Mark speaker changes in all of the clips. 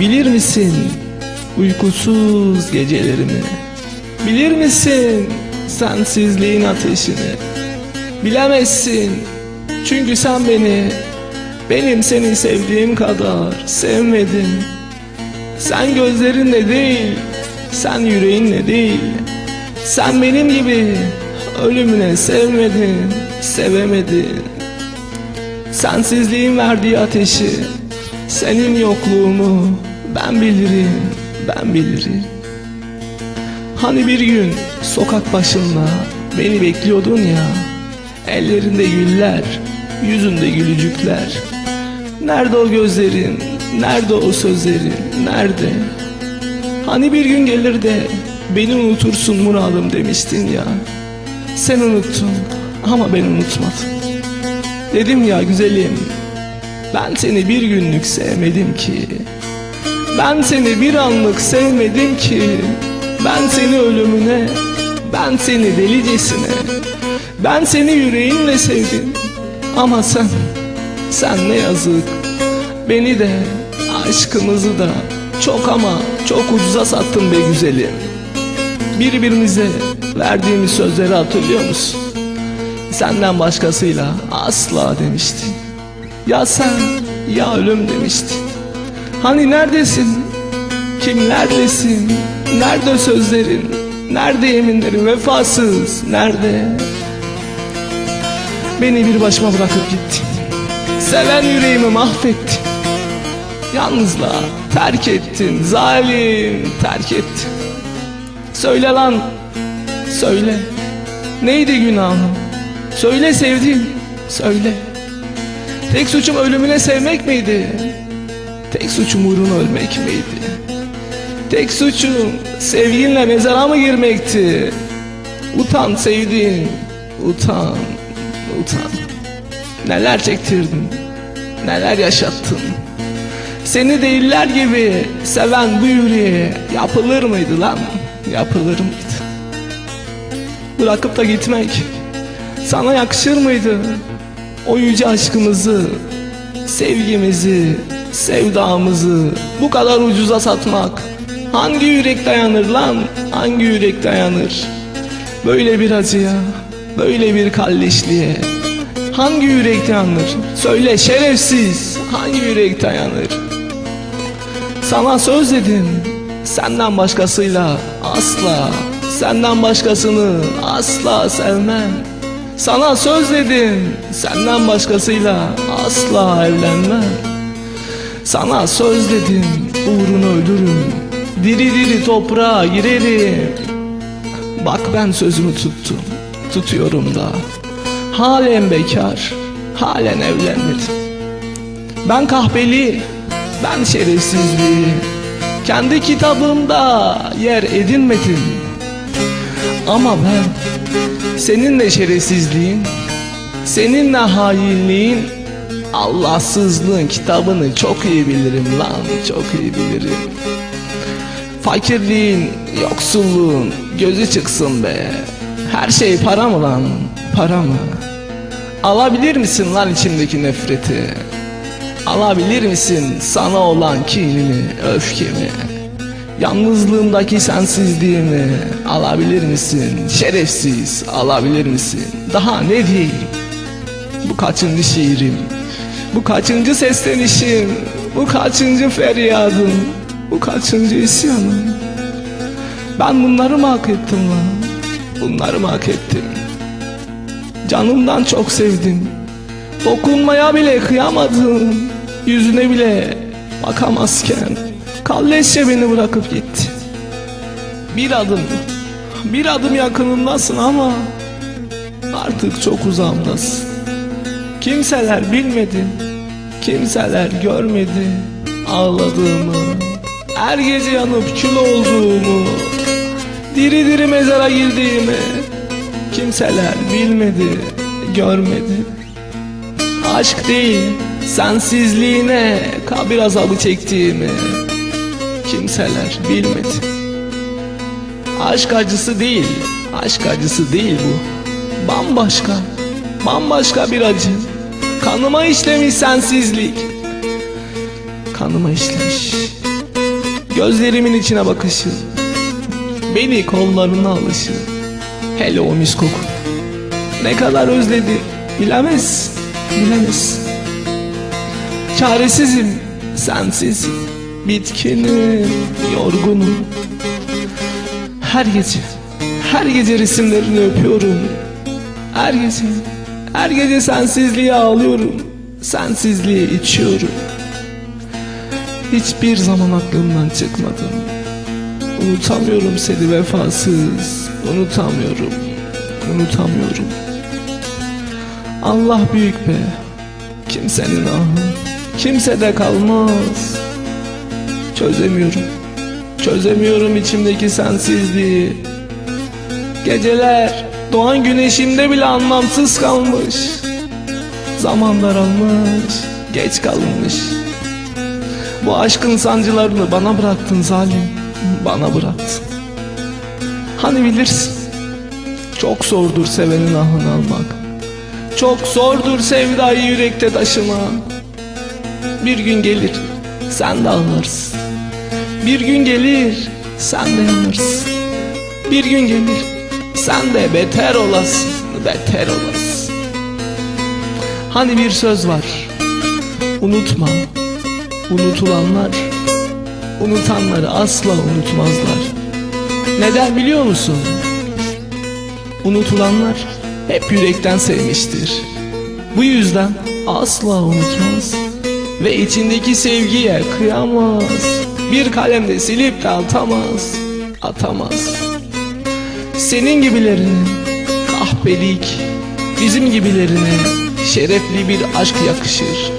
Speaker 1: Bilir misin uykusuz gecelerimi? Bilir misin sensizliğin ateşini? Bilemezsin çünkü sen beni benim seni sevdiğim kadar sevmedin. Sen gözlerinle değil, sen yüreğinle değil. Sen benim gibi ölümüne sevmedin, sevemedin. Sensizliğin verdiği ateşi, senin yokluğunu ben bilirim, ben bilirim. Hani bir gün sokak başında beni bekliyordun ya, ellerinde güller, yüzünde gülücükler. Nerede o gözlerin, nerede o sözlerin, nerede? Hani bir gün gelir de beni unutursun muradım demiştin ya. Sen unuttun ama ben unutmadım. Dedim ya güzelim, ben seni bir günlük sevmedim ki. Ben seni bir anlık sevmedim ki. Ben seni ölümüne, ben seni delicesine. Ben seni yüreğimle sevdim. Ama sen, sen ne yazık. Beni de, aşkımızı da çok ama çok ucuza sattın be güzelim. Birbirimize verdiğimiz sözleri hatırlıyor musun? Senden başkasıyla asla demiştin. Ya sen ya ölüm demiştin. Hani neredesin? Kimlerlesin? Nerede sözlerin? Nerede yeminlerin vefasız? Nerede? Beni bir başıma bırakıp gittin. Seven yüreğimi mahvettin. Yalnızlığa terk ettin. Zalim terk ettin. Söyle lan. Söyle. Neydi günahım? Söyle sevdiğim. Söyle. Tek suçum ölümüne sevmek miydi? Tek suçum uğruna ölmek miydi? Tek suçum sevginle mezara mı girmekti? Utan sevdiğim, utan, utan. Neler çektirdin, neler yaşattın. Seni değiller gibi seven bu yüreğe yapılır mıydı lan? Yapılır mıydı? Bırakıp da gitmek sana yakışır mıydı? O yüce aşkımızı, sevgimizi, sevdamızı bu kadar ucuza satmak hangi yürek dayanır lan? Hangi yürek dayanır? Böyle bir acıya, böyle bir kalleşliğe hangi yürek dayanır? Söyle şerefsiz, hangi yürek dayanır? Sana söz dedim, senden başkasıyla asla, senden başkasını asla sevmem. Sana söz dedim, senden başkasıyla asla evlenmem. Sana söz dedim, uğruna ölürüm. Diri diri toprağa girerim. Bak ben sözümü tuttum, tutuyorum da. Halen bekar, halen evlenmedim. Ben kahpeli, ben şerefsizliği kendi kitabımda yer edinmedim. Ama ben seninle şerefsizliğin, seninle hainliğin, Allahsızlığın kitabını çok iyi bilirim lan, çok iyi bilirim. Fakirliğin, yoksulluğun gözü çıksın be. Her şey para mı lan, para mı? Alabilir misin lan içimdeki nefreti? Alabilir misin sana olan kinini, öfkemi? Yalnızlığımdaki sensizliğimi alabilir misin? Şerefsiz alabilir misin? Daha ne diyeyim? Bu kaçıncı şiirim? Bu kaçıncı seslenişim? Bu kaçıncı feryadım? Bu kaçıncı isyanım? Ben bunları mı hak ettim lan? Bunları mı hak ettim? Canımdan çok sevdim. Dokunmaya bile kıyamadım. Yüzüne bile bakamazken kalleşçe beni bırakıp gitti. Bir adım, bir adım yakınımdasın ama artık çok uzağımdasın. Kimseler bilmedi, kimseler görmedi ağladığımı. Her gece yanıp kül olduğumu, diri diri mezara girdiğimi. Kimseler bilmedi, görmedi. Aşk değil, sensizliğine kabir azabı çektiğimi kimseler bilmedi. Aşk acısı değil, aşk acısı değil bu. Bambaşka, bambaşka bir acı. Kanıma işlemiş sensizlik. Kanıma işlemiş. Gözlerimin içine bakışın Beni kollarına alışın Hele o mis koku. Ne kadar özledi Bilemez Bilemez. Çaresizim Sensiz Bitkinim Yorgunum. Her gece Her gece resimlerini öpüyorum. Her gece Her gece sensizliğe ağlıyorum Sensizliğe içiyorum. Hiçbir zaman aklımdan çıkmadın Unutamıyorum seni vefasız Unutamıyorum Unutamıyorum. Allah büyük be Kimsenin ahı Kimsede kalmaz. Çözemiyorum Çözemiyorum içimdeki sensizliği. Geceler Doğan güneşimde bile anlamsız kalmış. Zaman daralmış Geç kalmış. Bu aşkın sancılarını bana bıraktın zalim Bana bıraktın. Hani bilirsin Çok zordur sevenin ahını almak. Çok zordur sevdayı yürekte taşımak. Bir gün gelir sen de ağlarsın Bir gün gelir sen de yanarsın Bir gün gelir sen de beter olasın Beter olasın. Hani bir söz var Unutma. Unutulanlar Unutanları asla unutmazlar. Neden biliyor musun? Unutulanlar hep yürekten sevmiştir. Bu yüzden asla unutmaz Ve içindeki sevgiye kıyamaz. Bir kalemde silip de atamaz Atamaz Senin gibilerinin kahpelik Bizim gibilerine şerefli bir aşk yakışır.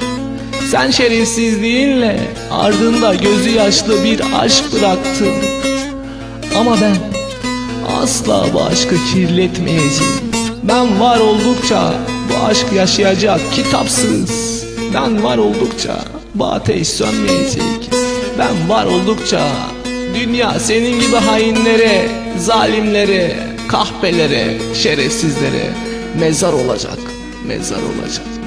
Speaker 1: Sen şerefsizliğinle ardında gözü yaşlı bir aşk bıraktın. Ama ben asla bu aşkı kirletmeyeceğim. Ben var oldukça bu aşk yaşayacak kitapsız. Ben var oldukça bu ateş sönmeyecek. Ben var oldukça dünya senin gibi hainlere, zalimlere, kahpelere, şerefsizlere mezar olacak, mezar olacak